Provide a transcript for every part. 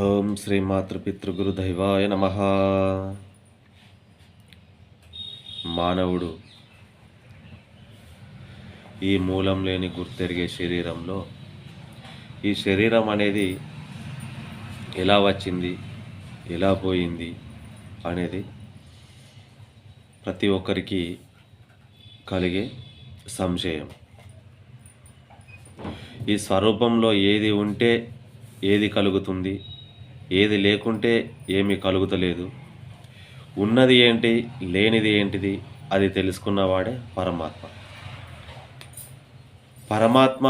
ఓం శ్రీ మాతృపితృగురుదైవాయ నమ. మానవుడు ఈ మూలం లేని గుర్తెరిగే శరీరంలో ఈ శరీరం అనేది ఎలా వచ్చింది ఎలా పోయింది అనేది ప్రతి ఒక్కరికి కలిగే సంశయం. ఈ స్వరూపంలో ఏది ఉంటే ఏది కలుగుతుంది ఏది లేకుంటే ఏమీ కలుగుతలేదు. ఉన్నది ఏంటి లేనిది ఏంటిది అది తెలుసుకున్నవాడే పరమాత్మ. పరమాత్మ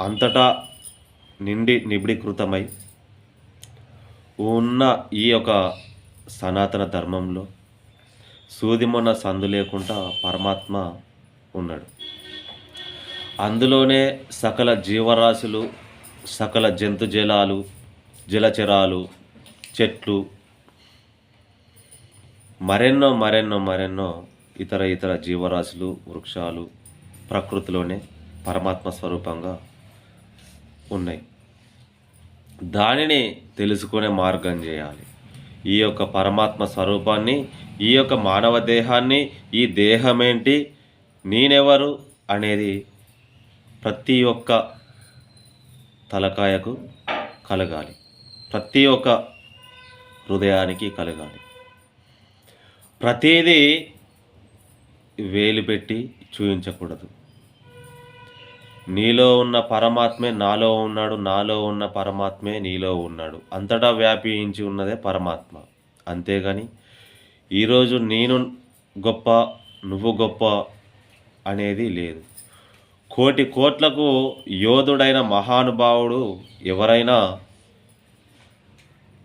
అంతటా నిండి నిబిడీకృతమై ఉన్న ఈ యొక్క సనాతన ధర్మంలో సూదిమొన్న సందు లేకుండా పరమాత్మ ఉన్నాడు. అందులోనే సకల జీవరాశులు సకల జంతుజలాలు జలచరాలు చెట్లు మరెన్నో మరెన్నో మరెన్నో ఇతర ఇతర జీవరాశులు వృక్షాలు ప్రకృతిలోనే పరమాత్మ స్వరూపంగా ఉన్నాయి. దానిని తెలుసుకునే మార్గం చేయాలి. ఈ యొక్క పరమాత్మ స్వరూపాన్ని ఈ యొక్క మానవ దేహాన్ని ఈ దేహమేంటి నేనెవరు అనేది ప్రతి ఒక్క తలకాయకు కలగాలి. ప్రతి ఒక్క హృదయానికి కలగాలి. ప్రతిదీ వేలు పెట్టి చూపించకూడదు నీలో ఉన్న పరమాత్మే నాలో ఉన్నాడు నాలో ఉన్న పరమాత్మే నీలో ఉన్నాడు. అంతటా వ్యాపించి ఉన్నదే పరమాత్మ. అంతేగాని ఈరోజు నేను గొప్ప నువ్వు గొప్ప అనేది లేదు. కోటి కోట్లకు యోధుడైన మహానుభావుడు ఎవరైనా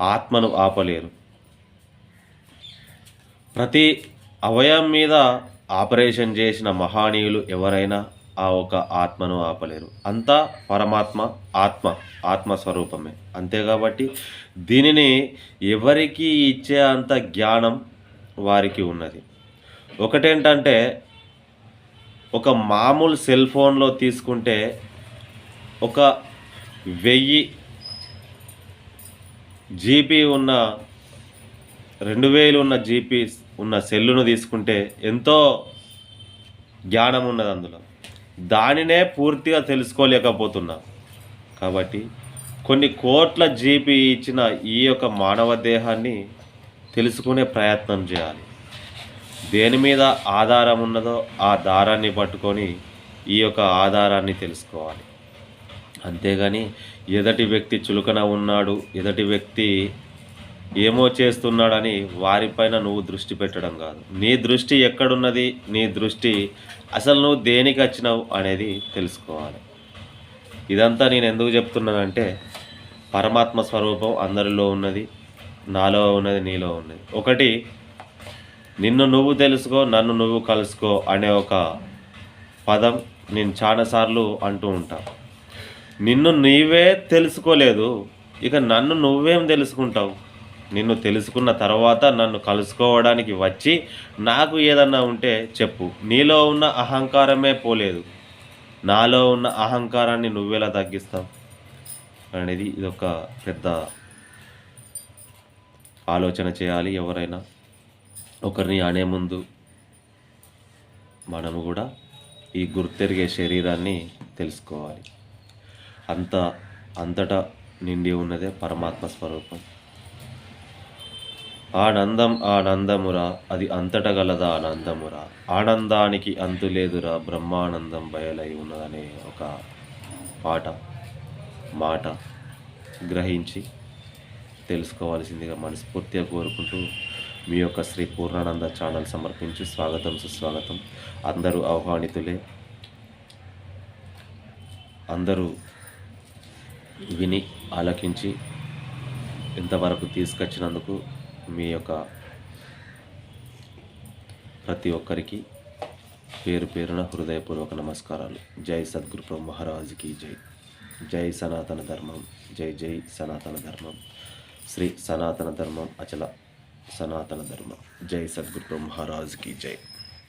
ఆత్మను ఆపలేరు. ప్రతి అవయం మీద ఆపరేషన్ చేసిన మహానీయులు ఎవరైనా ఆ ఒక ఆత్మను ఆపలేరు. అంతా పరమాత్మ ఆత్మ ఆత్మస్వరూపమే. అంతే కాబట్టి దీనిని ఎవరికి ఇచ్చే అంత జ్ఞానం వారికి ఉన్నది. ఒకటేంటంటే ఒక మామూలు సెల్ ఫోన్లో తీసుకుంటే ఒక వెయ్యి జీపీ ఉన్న రెండు వేలు ఉన్న జీపీ ఉన్న సెల్లును తీసుకుంటే ఎంతో జ్ఞానం ఉన్నది అందులో. దానినే పూర్తిగా తెలుసుకోలేకపోతున్నా. కాబట్టి కొన్ని కోట్ల జీపీ ఇచ్చిన ఈ యొక్క మానవ దేహాన్ని తెలుసుకునే ప్రయత్నం చేయాలి. దేని మీద ఆధారం ఉన్నదో ఆ దారాన్ని పట్టుకొని ఈ యొక్క ఆధారాన్ని తెలుసుకోవాలి. అంతేగాని ఎదటి వ్యక్తి చులకన ఉన్నాడు ఎదటి వ్యక్తి ఏమో చేస్తున్నాడని వారిపైన నువ్వు దృష్టి పెట్టడం కాదు. నీ దృష్టి ఎక్కడున్నది? నీ దృష్టి అసలు నువ్వు దేనికి వచ్చినావు అనేది తెలుసుకోవాలి. ఇదంతా నేను ఎందుకు చెప్తున్నానంటే పరమాత్మ స్వరూపం అందరిలో ఉన్నది నాలో ఉన్నది నీలో ఉన్నది. ఒకటి నిన్ను నువ్వు తెలుసుకో నన్ను నువ్వు కలుసుకో అనే ఒక పదం నేను చాలాసార్లు అంటూ ఉంటాను. నిన్ను నీవే తెలుసుకోలేదు. ఇక నన్ను నువ్వేం తెలుసుకుంటావు? నిన్ను తెలుసుకున్న తర్వాత నన్ను కలుసుకోవడానికి వచ్చి నాకు ఏదన్నా ఉంటే చెప్పు. నీలో ఉన్న అహంకారమే పోలేదు. నాలో ఉన్న అహంకారాన్ని నువ్వెలా తగ్గిస్తావు? అనేది ఇది ఒక పెద్ద ఆలోచన చేయాలి ఎవరైనా. ఒకరిని అనే ముందు మనము కూడా ఈ గుర్తెరిగే శరీరాన్ని తెలుసుకోవాలి. అంత అంతటా నిండి ఉన్నదే పరమాత్మ స్వరూపం. ఆనందం ఆనందమురా అది అంతట గలదా ఆనందమురా? ఆనందానికి అంతు లేదురా బ్రహ్మానందం బయలై ఉన్నదనే ఒక పాట మాట గ్రహించి తెలుసుకోవాల్సిందిగా మనస్ఫూర్తిగా కోరుకుంటూ మీ యొక్క శ్రీ పూర్ణానంద ఛానల్ సమర్పించి స్వాగతం సుస్వాగతం. అందరూ ఆహ్వానితులే. అందరూ విని ఆలకించి ఇంతవరకు తీసుకొచ్చినందుకు మీ యొక్క ప్రతి ఒక్కరికి పేరు పేరున హృదయపూర్వక నమస్కారాలు. జై సద్గురు మహారాజుకి జై. జై సనాతన ధర్మం. జై జై సనాతన ధర్మం. శ్రీ సనాతన ధర్మం అచల సనాతన ధర్మం. జై సద్గురు మహారాజుకి జై.